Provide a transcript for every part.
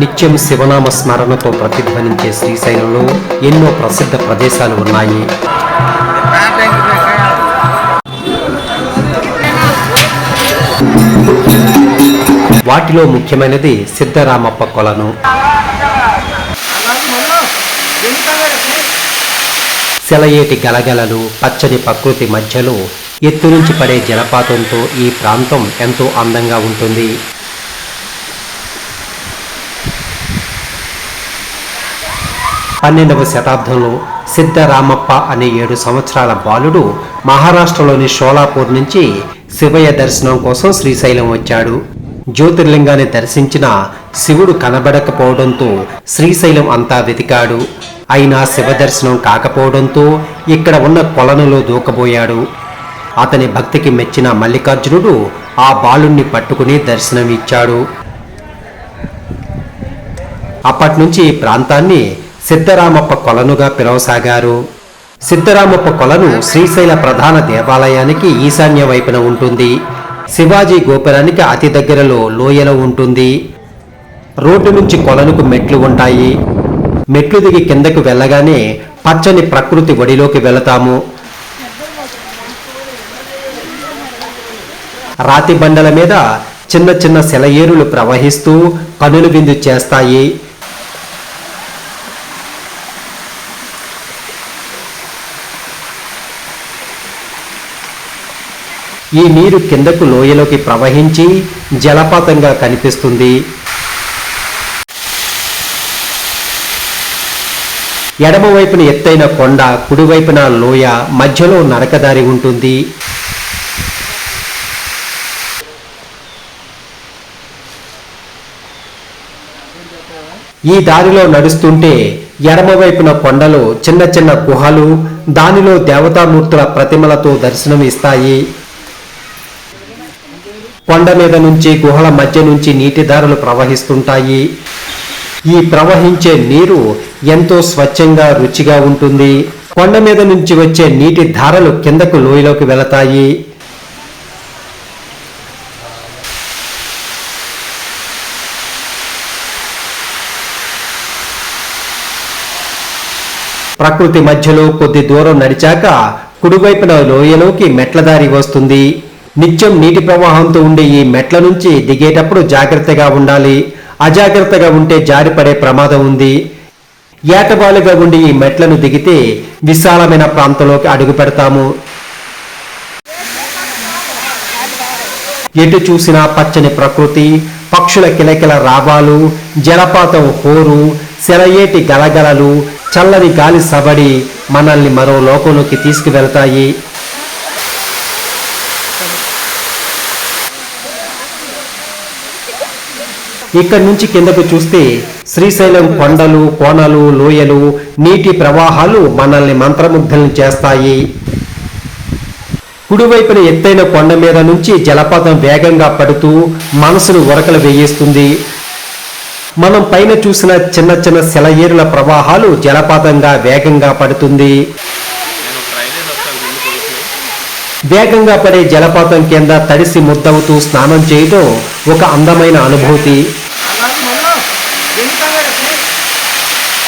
నిత్యం శివనామ స్మరణతో ప్రతిధ్వనించే శ్రీశైలంలో ఎన్నో ప్రసిద్ధ ప్రదేశాలు ఉన్నాయి. వాటిలో ముఖ్యమైనది సిద్ధరామప్ప కొలను. సెలయేటి గలగలలు పచ్చని ప్రకృతి మధ్యలో ఎత్తు నుంచి పడే జలపాతంతో ఈ ప్రాంతం ఎంతో అందంగా ఉంటుంది. పన్నెండవ శతాబ్దంలో సిద్ధరామప్ప అనే ఏడు సంవత్సరాల బాలుడు మహారాష్ట్రలోని షోలాపూర్ నుంచి శివయ్య దర్శనం కోసం శ్రీశైలం వచ్చాడు. జ్యోతిర్లింగాన్ని దర్శించిన శివుడు కనబడకపోవడంతో శ్రీశైలం అంతా వెతికాడు. అయినా శివ దర్శనం కాకపోవడంతో ఇక్కడ ఉన్న కొలనులో దూకబోయాడు. అతని భక్తికి మెచ్చిన మల్లికార్జునుడు ఆ బాలుణ్ణి పట్టుకుని దర్శనం ఇచ్చాడు అప్పటి నుంచి ఈ ప్రాంతాన్ని సిద్ధరామప్ప కొలనుగా పిలవసాగారు. సిద్ధరామప్ప కొలను శ్రీశైల ప్రధాన దేవాలయానికి ఈశాన్య వైపున ఉంటుంది. శివాజీ గోపురానికి అతి దగ్గరలో లోయలో ఉంటుంది. రోడ్డు నుంచి కొలనుకు మెట్లు ఉంటాయి. మెట్లు దిగి కిందకు వెళ్ళగానే పచ్చని ప్రకృతి ఒడిలోకి వెళతాము. రాతి బండల మీద చిన్న చిన్న సెలయేరులు ప్రవహిస్తూ కనులు విందు చేస్తాయి. ఈ నీరు కిందకు లోయలోకి ప్రవహించి జలపాతంగా కనిపిస్తుంది. ఎడమవైపున ఎత్తైన కొండ కుడివైపున లోయ మధ్యలో నరకదారి ఉంటుంది. ఈ దారిలో నడుస్తుంటే ఎడమవైపున కొండలు చిన్న చిన్న గుహలు దానిలో దేవతామూర్తుల ప్రతిమలతో దర్శనం ఇస్తాయి కొండ మీద నుంచి గుహల మధ్య నుంచి నీటిధారలు ప్రవహిస్తుంటాయి. ఈ ప్రవహించే నీరు ఎంతో స్వచ్ఛంగా రుచిగా ఉంటుంది. కొండ మీద నుంచి వచ్చే నీటి ధారలు కిందకు లోయలోకి వెళతాయి. ప్రకృతి మధ్యలో కొద్ది దూరం నడిచాక కుడివైపున లోయలోకి మెట్ల దారి వస్తుంది. నిత్యం నీటి ప్రవాహంతో ఉండే ఈ మెట్ల నుంచి దిగేటప్పుడు జాగ్రత్తగా ఉండాలి. అజాగ్రత్తగా ఉంటే జారిపడే ప్రమాదం ఉంది. ఏటబాలుగా ఉండి ఈ మెట్లను దిగితే విశాలమైన ప్రాంతంలోకి అడుగు పెడతాము. ఎటు చూసినా పచ్చని ప్రకృతి పక్షుల కిలకిల రావాలు జలపాతం హోరు సెలయేటి గలగలలు చల్లని గాలి సబడి మనల్ని మరో లోకంలోకి తీసుకువెళ్తాయి. ఇక్కడి నుంచి కిందకు చూస్తే శ్రీశైలం కొండలు కోనలు లోయలు నీటి ప్రవాహాలు మనల్ని మంత్రముగ్ధులను చేస్తాయి. కుడివైపున ఎత్తైన కొండ మీద నుంచి జలపాతం వేగంగా పడుతూ మనసును ఉరకలు వేయిస్తుంది. మనం పైన చూసిన చిన్న చిన్న సెలయేరుల ప్రవాహాలు జలపాతంగా వేగంగా పడుతుంది. వేగంగా పడే జలపాతం కింద తడిసి ముద్దవుతూ స్నానం చేయడం ఒక అందమైన అనుభూతి.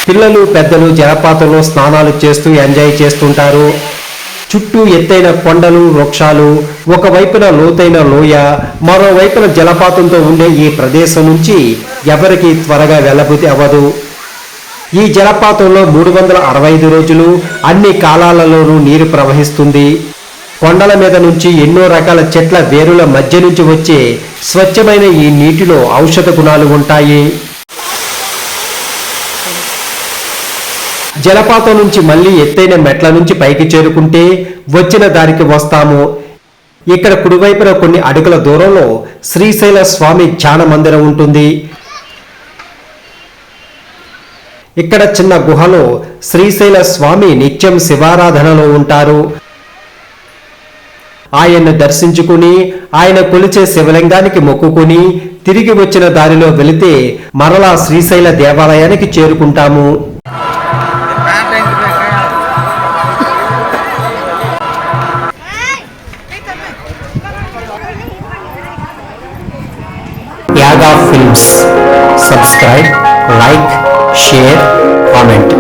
పిల్లలు పెద్దలు జలపాతంలో స్నానాలు చేస్తూ ఎంజాయ్ చేస్తుంటారు. చుట్టూ ఎత్తైన కొండలు వృక్షాలు ఒకవైపున లోతైన లోయ మరోవైపున జలపాతంతో ఉండే ఈ ప్రదేశం నుంచి ఎవరికి త్వరగా వెళ్ళబుద్ధి అవ్వదు. ఈ జలపాతంలో మూడు వందల అరవై ఐదు రోజులు అన్ని కాలాలలోనూ నీరు ప్రవహిస్తుంది. కొండల మీద నుంచి ఎన్నో రకాల చెట్ల వేరుల మధ్య నుంచి వచ్చే స్వచ్ఛమైన ఈ నీటిలో ఔషధ గుణాలు ఉంటాయి. జలపాతం నుంచి మళ్ళీ ఎత్తైన మెట్ల నుంచి పైకి చేరుకుంటే వచ్చిన దారికి వస్తాము. ఇక్కడ కుడివైపున కొన్ని అడుగుల దూరంలో శ్రీశైల స్వామి ధ్యాన మందిరం ఉంటుంది. ఇక్కడ చిన్న గుహలో శ్రీశైల స్వామి నిత్యం శివారాధనలో ఉంటారు. ఆయన్ను దర్శించుకుని ఆయన కొలిచే శివలింగానికి మొక్కుకుని తిరిగి వచ్చిన దారిలో వెళితే మరలా శ్రీశైల దేవాలయానికి చేరుకుంటాము. యాగా films. Subscribe like share comment.